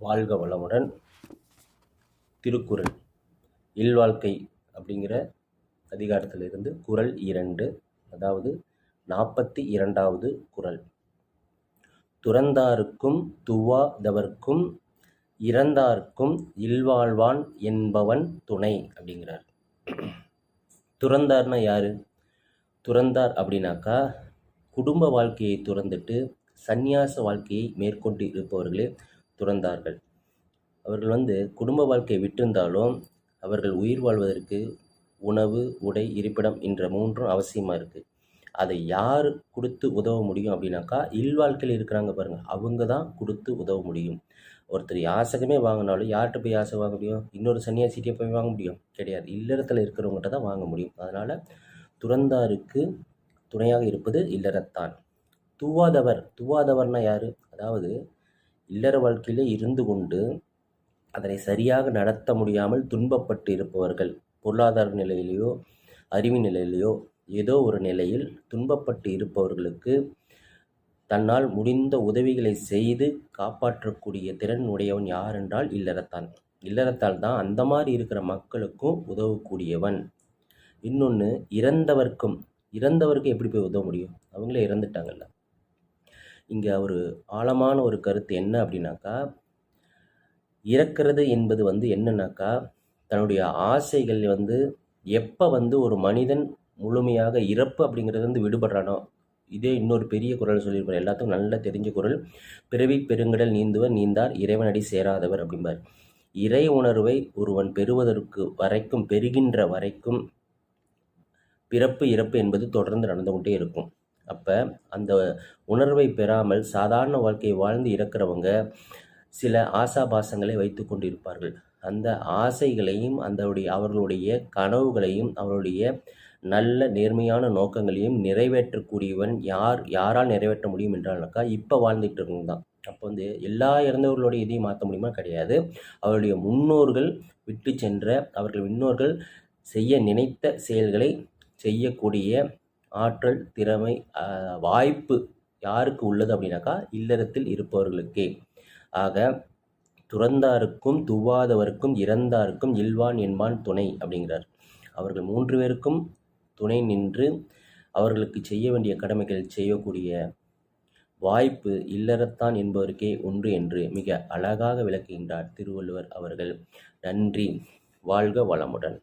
வாழ்க வளமுடன். திருக்குறள் இல்வாழ்க்கை அப்படிங்கிற அதிகாரத்திலிருந்து குறள் இரண்டு அதாவது நாற்பத்தி இரண்டாவது குறள். துறந்தாருக்கும் துவாதவர்க்கும் இறந்தார்க்கும் இல்வாழ்வான் என்பவன் துணை அப்படிங்கிறார். துறந்தார்னா யார்? துறந்தார் அப்படின்னாக்கா குடும்ப வாழ்க்கையை துறந்துட்டு சந்நியாச வாழ்க்கையை மேற்கொண்டு இருப்பவர்களே துறந்தார்கள். அவர்கள் வந்து குடும்ப வாழ்க்கையை விட்டிருந்தாலும் அவர்கள் உயிர் வாழ்வதற்கு உணவு உடை இருப்பிடம் என்ற மூன்றும் அவசியமாக இருக்குது அதை யார் கொடுத்து உதவ முடியும் அப்படின்னாக்கா இல்வாழ்க்கையில் இருக்கிறாங்க பாருங்கள் அவங்க தான் கொடுத்து உதவ முடியும். ஒருத்தர் யாசகமே வாங்கினாலும் யார்கிட்ட போய் யாசகம் வாங்க முடியும்? இன்னொரு சன்னியாசிட்டே போய் வாங்க முடியும்? கிடையாது. இல்லறத்தில் இருக்கிறவங்ககிட்ட தான் வாங்க முடியும். அதனால் துறந்தாருக்கு துணையாக இருப்பது இல்லறத்தான். துவாதவர் துவாதவர்னா யார்? அதாவது இல்லற வாழ்க்கையிலே இருந்து கொண்டு அதனை சரியாக நடத்த முடியாமல் துன்பப்பட்டு இருப்பவர்கள் பொருளாதார நிலையிலேயோ அறிவு நிலையிலேயோ ஏதோ ஒரு நிலையில் துன்பப்பட்டு இருப்பவர்களுக்கு தன்னால் முடிந்த உதவிகளை செய்து காப்பாற்றக்கூடிய திறன் உடையவன் யார் என்றால் இல்லறத்தான் இல்லறத்தால் தான் அந்த மாதிரி இருக்கிற மக்களுக்கும் உதவக்கூடியவன். இன்னொன்று இறந்தவர்க்கும் இறந்தவருக்கு எப்படி போய் உதவ முடியும்? அவங்களே இறந்துட்டாங்கல்ல. இங்கே ஒரு ஆழமான ஒரு கருத்து என்ன அப்படின்னாக்கா இறக்கிறது என்பது வந்து என்னன்னாக்கா தன்னுடைய ஆசைகள் வந்து எப்போ வந்து ஒரு மனிதன் முழுமையாக இறப்பு அப்படிங்கிறது வந்து விடுபடுறானோ இதே இன்னொரு பெரிய குரல் சொல்லியிருப்பார். எல்லாத்துக்கும் நல்லா தெரிஞ்ச குரல் பிறவி பெருங்கடல் நீந்துவர் நீந்தார் இறைவனடி சேராதவர் அப்படிம்பார். இறை உணர்வை ஒருவன் பெறுவதற்கு வரைக்கும் பெறுகின்ற வரைக்கும் பிறப்பு இறப்பு என்பது தொடர்ந்து நடந்து கொண்டே இருக்கும். அப்போ அந்த உணர்வை பெறாமல் சாதாரண வாழ்க்கையை வாழ்ந்து இறக்கிறவங்க சில ஆசாபாசங்களை வைத்து கொண்டிருப்பார்கள். அந்த ஆசைகளையும் அந்தவுடைய அவர்களுடைய கனவுகளையும் அவருடைய நல்ல நேர்மையான நோக்கங்களையும் நிறைவேற்றக்கூடியவன் யார் யாரால் நிறைவேற்ற முடியும் என்றால்னாக்கா இப்போ வாழ்ந்துட்டு இருக்கவங்க தான். அப்போ வந்து எல்லா இறந்தவர்களுடைய இதையும் மாற்ற முடியுமா? கிடையாது. அவருடைய முன்னோர்கள் விட்டு சென்ற அவர்கள் முன்னோர்கள் செய்ய நினைத்த செயல்களை செய்யக்கூடிய ஆற்றல் திறமை வாய்ப்பு யாருக்கு உள்ளது அப்படின்னாக்கா இல்லறத்தில் இருப்பவர்களுக்கே. ஆக துறந்தாருக்கும் துவாதவருக்கும் இறந்தாருக்கும் இல்வான் என்பான் துணை அப்படிங்கிறார். அவர்கள் மூன்று பேருக்கும் துணை நின்று அவர்களுக்கு செய்ய வேண்டிய கடமைகள் செய்யக்கூடிய வாய்ப்பு இல்லறத்தான் என்பவருக்கே ஒன்று என்று மிக அழகாக விளக்குகின்றார் திருவள்ளுவர் அவர்கள். நன்றி. வாழ்க வளமுடன்.